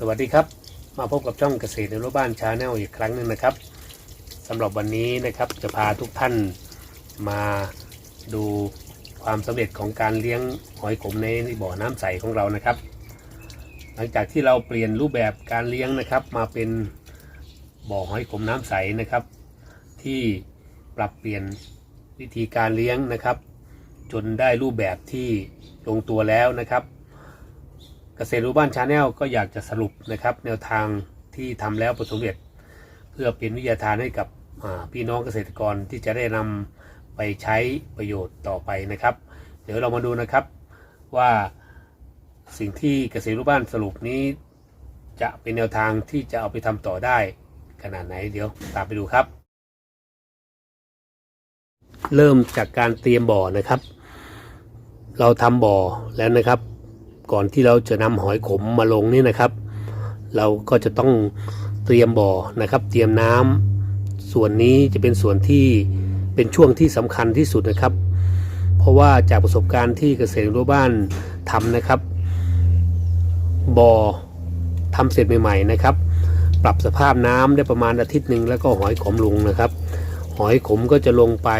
สวัสดีครับ มาพบกับช่องเกษตรในรูบ้านชาแนลอีกครั้งหนึ่งนะครับสำหรับวันนี้นะครับจะพาทุกท่านมาดูความสำเร็จของการเลี้ยงหอยขมในบ่อน้ำใสของเรานะครับ หลังจากที่เราเปลี่ยนรูปแบบการเลี้ยงนะครับ มาเป็นบ่อหอยขมน้ำใสนะครับ ที่ปรับเปลี่ยนวิธีการเลี้ยงนะครับ จนได้รูปแบบที่ลงตัวแล้วนะครับ เกษตรรู้บ้านชาแนลก็อยากจะสรุปนะครับ แนวทางที่ทำแล้วประสบความสำเร็จ เพื่อเป็นวิทยาทานให้กับพี่น้องเกษตรกรที่จะได้นำไปใช้ประโยชน์ต่อไปนะครับ เดี๋ยวเรามาดูนะครับว่าสิ่งที่เกษตรรู้บ้านสรุปนี้ จะเป็นแนวทางที่จะเอาไปทำต่อได้ขนาดไหนเดี๋ยวตามไปดูครับ เริ่มจากการเตรียมบ่อนะครับ เราทำบ่อแล้วนะครับ ก่อนที่เราจะนำหอยขมมาลงนี่นะครับ เราก็จะต้องเตรียมบ่อนะครับ เตรียมน้ำส่วนนี้จะเป็นส่วนที่เป็นช่วงที่สำคัญที่สุดนะครับ เพราะว่าจากประสบการณ์ที่เกษตรรั้วบ้านทำนะครับ บ่อทำเสร็จใหม่ๆนะครับ ปรับสภาพน้ำได้ประมาณอาทิตย์หนึ่งแล้วก็หอยขมลงนะครับ หอยขมก็จะลงไป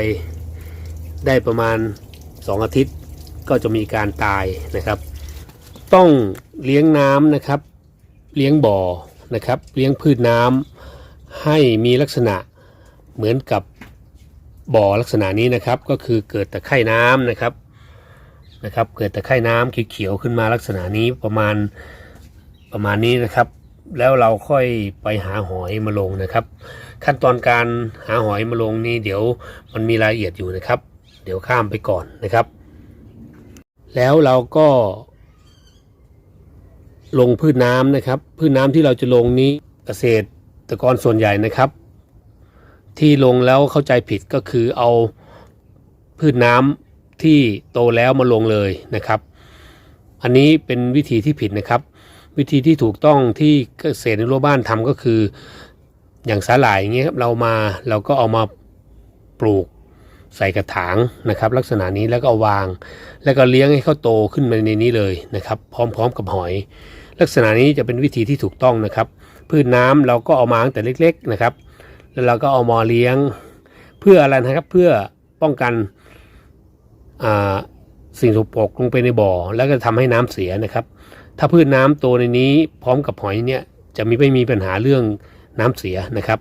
ได้ประมาณ 2 อาทิตย์ก็จะมีการตายนะครับ ต้องเลี้ยงน้ำนะครับ เลี้ยงบ่อนะครับ เลี้ยงพืชน้ำให้มีลักษณะเหมือนกับบ่อลักษณะนี้นะครับ ก็คือเกิดตะไคร่น้ำนะครับนะครับ เกิดตะไคร่น้ำเขียวๆขึ้นมาลักษณะนี้ประมาณประมาณนี้นะครับ แล้วเราค่อยไปหาหอยมาลงนะครับ ขั้นตอนการหาหอยมาลงนี่เดี๋ยวมันมีรายละเอียดอยู่นะครับ เดี๋ยวข้ามไปก่อนนะครับ แล้วเราก็ ลงพืชน้ำนะครับ พืชน้ำที่เราจะลงนี้เกษตรกรส่วนใหญ่นะครับ ที่ลงแล้วเข้าใจผิดก็คือเอาพืชน้ำที่โตแล้วมาลงเลยนะครับ อันนี้เป็นวิธีที่ผิดนะครับ วิธีที่ถูกต้องที่เกษตรในรั้วบ้านทำก็คือ อย่างสาหร่ายอย่างเงี้ยครับเรามาเราก็เอามาปลูกใส่กระถางนะครับ ลักษณะนี้แล้วก็เอาวาง แล้วก็เลี้ยงให้เขาโตขึ้นมาในนี้เลยนะครับ พร้อมๆกับหอย ลักษณะนี้จะเป็นวิธีที่ถูกต้องนะครับ พืชน้ำเราก็เอามาตั้งแต่เล็ก ๆนะครับ แล้วเราก็เอามาเลี้ยง เพื่ออะไรนะครับเพื่อป้องกันสิ่งสกปรกลงไปในบ่อ แล้วก็ทำให้น้ำเสียนะครับ ถ้าพืชน้ำโตในนี้พร้อมกับหอยเนี่ยจะมีไม่มีปัญหาเรื่องน้ำเสียนะครับ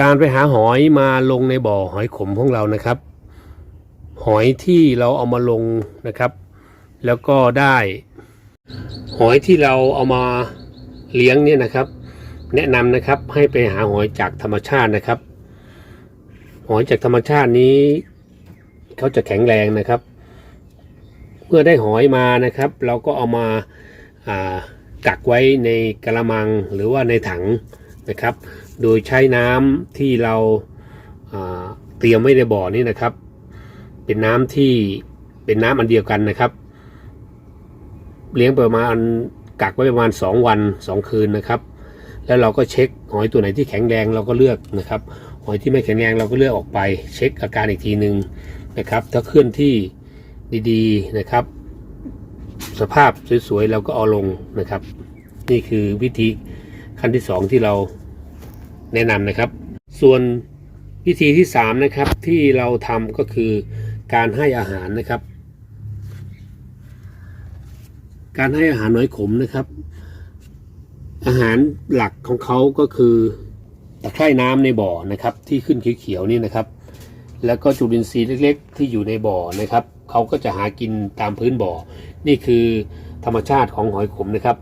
การไปหาหอยมาลงในบ่อหอยขมของเรานะครับ หอยที่เราเอามาลงนะครับ แล้วก็ได้ หอยที่เราเอามาเลี้ยงเนี่ยนะครับ แนะนำนะครับให้ไปหาหอยจากธรรมชาตินะครับ หอยจากธรรมชาตินี้เขาจะแข็งแรงนะครับ เมื่อได้หอยมานะครับ เราก็เอามาากักไว้ในกระมังหรือว่าในถังนะครับ โดยใช้น้ำที่เราาเตรียมไว้ในบ่อนี้นะครับ เป็นน้ำที่เป็นน้ำอันเดียวกันนะครับ เลี้ยงประมาณกักไว้ประมาณ 2 วัน 2 คืนนะครับ แล้วเราก็เช็คหอยตัวไหนที่แข็งแรงเราก็เลือกนะครับ หอยที่ไม่แข็งแรงเราก็เลือกออกไป เช็คอาการอีกทีหนึ่งนะครับ ถ้าเคลื่อนที่ดีๆนะครับ สภาพสวยๆเราก็เอาลงนะครับ นี่คือวิธีขั้นที่สองที่เราแนะนำนะครับ ส่วนวิธีที่สามนะครับที่เราทำก็คือการให้อาหารนะครับ การให้อาหารน้อยขมนะครับ อาหารหลักของเขาก็คือตะไคร่น้ำในบ่อนะครับ ที่ขึ้นเขียวๆนี่นะครับ แล้วก็จุลินทรีย์เล็กๆ ที่อยู่ในบ่อนะครับเขาก็จะหากินตามพื้นบ่อ นี่คือธรรมชาติของหอยขมนะครับ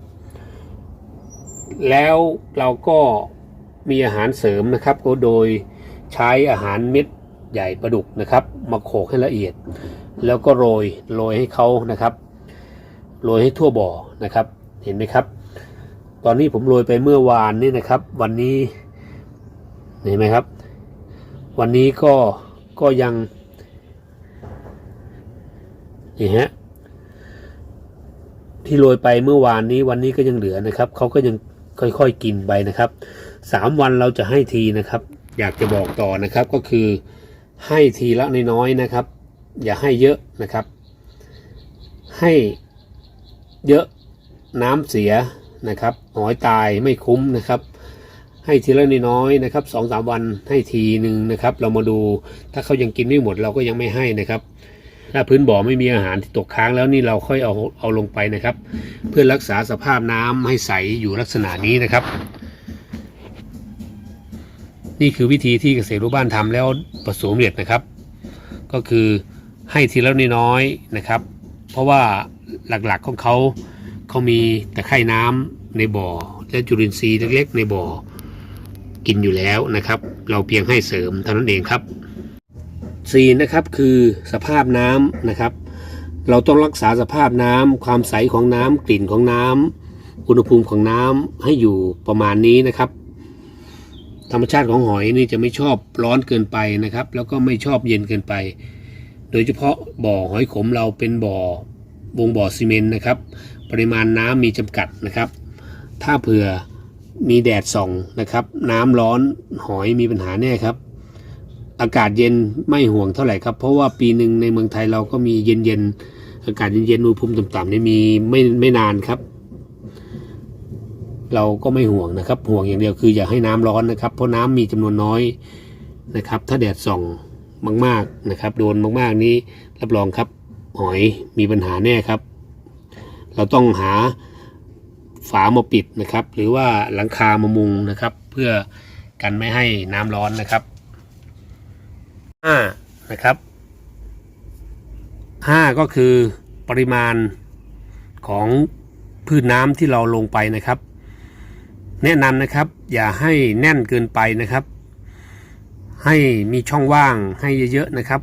แล้วเราก็มีอาหารเสริมนะครับ ก็โดยใช้อาหารเม็ดใหญ่ปลาดุกนะครับ มาโขกให้ละเอียด แล้วก็โรยโรยให้เขานะครับ โรยให้ทั่วบ่อนะครับ เห็นไหมครับ ตอนนี้ผมโรยไปเมื่อวานนี่นะครับ วันนี้เห็นไหมครับ วันนี้ก็ก็ยังนี่ฮะที่โรยไปเมื่อวานนี้วันนี้ก็ยังเหลือนะครับเขาก็ยังค่อยๆกินไปนะครับสามวันเราจะให้ทีนะครับ อยากจะบอกต่อนะครับก็คือให้ทีละน้อยๆนะครับ อย่าให้เยอะนะครับ ให้ เยอะน้ำเสียนะครับหอยตายไม่คุ้มนะครับ ให้ทีละน้อยๆนะครับสองสามวันให้ทีหนึ่งนะครับ เรามาดูถ้าเขายังกินไม่หมดเราก็ยังไม่ให้นะครับ ถ้าพื้นบ่อไม่มีอาหารที่ตกค้างแล้วนี่เราค่อยเอาเอาลงไปนะครับ เพื่อรักษาสภาพน้ำให้ใสอยู่ลักษณะนี้นะครับ นี่คือวิธีที่เกษตรรูปบ้านทำแล้วประสบความสำเร็จนะครับ ก็คือให้ทีละน้อยๆนะครับ เพราะว่า หลักๆของเขาเขามีตะไคร่น้ำในบ่อ และจุลินทรีย์เล็กๆ ในบ่อ กินอยู่แล้วนะครับ เราเพียงให้เสริมเท่านั้นเองครับสี่นะครับคือสภาพน้ำนะครับ เราต้องรักษาสภาพน้ำความใสของน้ำกลิ่นของน้ำอุณหภูมิของน้ำให้อยู่ประมาณนี้นะครับ ธรรมชาติของหอยนี่จะไม่ชอบร้อนเกินไปนะครับ แล้วก็ไม่ชอบเย็นเกินไป โดยเฉพาะบ่อหอยขมเราเป็นบ่อ วงบ่อซีเมนต์นะครับ ปริมาณน้ำมีจำกัดนะครับ ถ้าเผื่อมีแดดส่องนะครับ น้ำร้อนหอยมีปัญหาแน่ครับ อากาศเย็นไม่ห่วงเท่าไหร่ครับ เพราะว่าปีหนึ่งในเมืองไทยเราก็มีเย็นๆอากาศเย็นๆอุณหภูมิต่ำๆนี่มีไม่ไม่นานครับ เราก็ไม่ห่วงนะครับ ห่วงอย่างเดียวคืออย่าให้น้ำร้อนนะครับ เพราะน้ำมีจำนวนน้อยนะครับ ถ้าแดดส่องมาก ๆนะครับ โดนมากๆนี้รับรองครับ หอยมีปัญหาแน่ครับ เราต้องหาฝามาปิดนะครับ หรือว่าหลังคามามุงนะครับ เพื่อกันไม่ให้น้ำร้อนนะครับห้านะครับห้าก็คือปริมาณของพืชน้ำที่เราลงไปนะครับ แนะนำนะครับ อย่าให้แน่นเกินไปนะครับ ให้มีช่องว่างให้เยอะๆนะครับ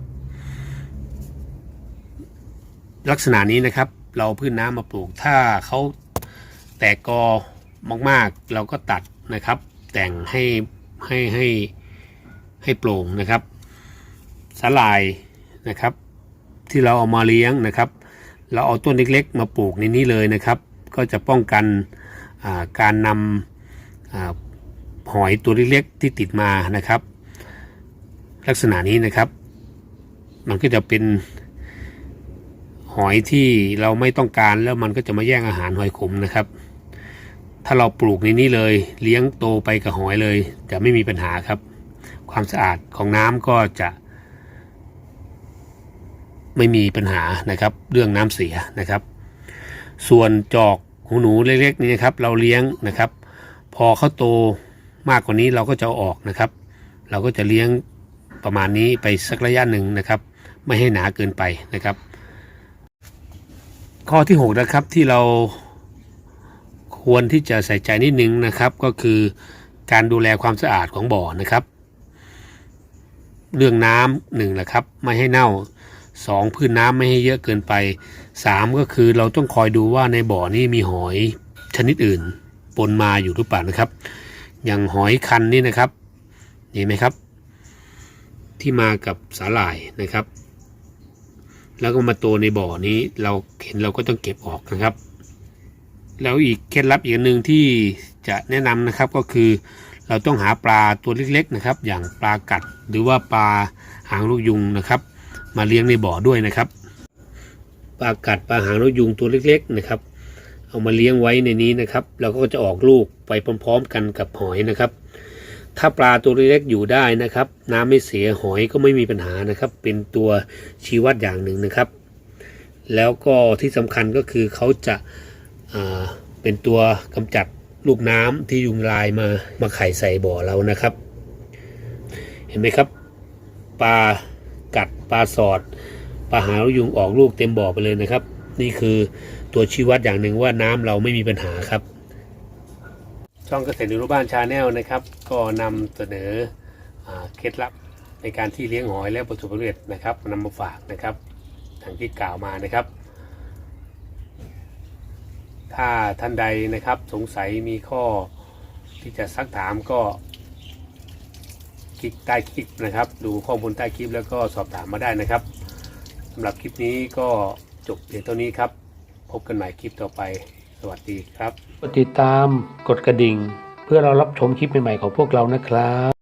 ลักษณะนี้นะครับ เราพืชน้ำมาปลูก ถ้าเขาแตกกอมากๆ เราก็ตัดนะครับ แต่งให้ให้ให้ให้โปร่งนะครับสาลายนะครับ ที่เราเอามาเลี้ยงนะครับ เราเอาต้นเล็กๆ มาปลูกในนี้เลยนะครับ ก็จะป้องกันาการนำอหอยตัวเล็กๆที่ติดมานะครับ ลักษณะนี้นะครับ มันก็จะเป็น หอยที่เราไม่ต้องการแล้วมันก็จะมาแย่งอาหารหอยขมนะครับ ถ้าเราปลูกในนี้เลย เลี้ยงโตไปกับหอยเลย จะไม่มีปัญหาครับ ความสะอาดของน้ำก็จะ ไม่มีปัญหานะครับ เรื่องน้ำเสียนะครับ ส่วนจอกหูหนูเล็กๆนี่นะครับ เราเลี้ยงนะครับ พอเขาโตมากกว่านี้เราก็จะออกนะครับ เราก็จะเลี้ยงประมาณนี้ไปสักระยะหนึ่งนะครับ ไม่ให้หนาเกินไปนะครับ ข้อที่หกนะครับที่เราควรที่จะใส่ใจนิดนึงนะครับ ก็คือการดูแลความสะอาดของบ่อนะครับ เรื่องน้ำหนึ่งแหละครับ ไม่ให้เน่าสองพื้นน้ำไม่ให้เยอะเกินไปสามก็คือเราต้องคอยดูว่าในบ่อนี้มีหอยชนิดอื่นปนมาอยู่หรือเปล่านะครับ อย่างหอยคันนี่นะครับเห็นไหมครับ ที่มากับสาหร่ายนะครับ แล้วก็มาโตในบ่อนี้ เราเห็นเราก็ต้องเก็บออกนะครับ แล้วอีกเคล็ดลับอีกนหนึ่งที่จะแนะนำนะครับก็คือเราต้องหาปลาตัวเล็กๆนะครับ อย่างปลากัดหรือว่าปลาหางลูกยุงนะครับ มาเลี้ยงในบ่อด้วยนะครับ ปลากัดปลาหางนกยุงตัวเล็ก ๆนะครับ เอามาเลี้ยงไว้ในนี้นะครับ แล้วก็จะออกลูกไปพร้อม ๆ กันกับหอยนะครับ ถ้าปลาตัวเล็กอยู่ได้นะครับ น้ำไม่เสียหอยก็ไม่มีปัญหานะครับ เป็นตัวชี้วัดอย่างหนึ่งนะครับ แล้วก็ที่สำคัญก็คือเขาจะาเป็นตัวกำจัดลูกน้ำที่ยุงลายมามาไข่ใส่บ่อเรานะครับ เห็นไหมครับปลากัดปลาสอดปลาหางนกยุงออกลูกเต็มบ่อไปเลยนะครับ นี่คือตัวชี้วัดอย่างหนึ่งว่าน้ำเราไม่มีปัญหาครับ ช่องเกษตรรูปบ้านชาแนลนะครับ ก็นำเสนออเคล็ดลับในการที่เลี้ยงหอยและประสบความสำเร็จนะครับนำมาฝากนะครับทางที่กล่าวมานะครับ ถ้าท่านใดนะครับสงสัยมีข้อที่จะซักถามก็คลิกใต้คลิปนะครับ ดูข้อมูลใต้คลิปแล้วก็สอบถามมาได้นะครับสำหรับคลิปนี้ก็จบเพียงเท่านี้ครับ พบกันใหม่คลิปต่อไป สวัสดีครับ กดติดตามกดกระดิ่ง เพื่อเรารับชมคลิปใหม่ๆของพวกเรานะครับ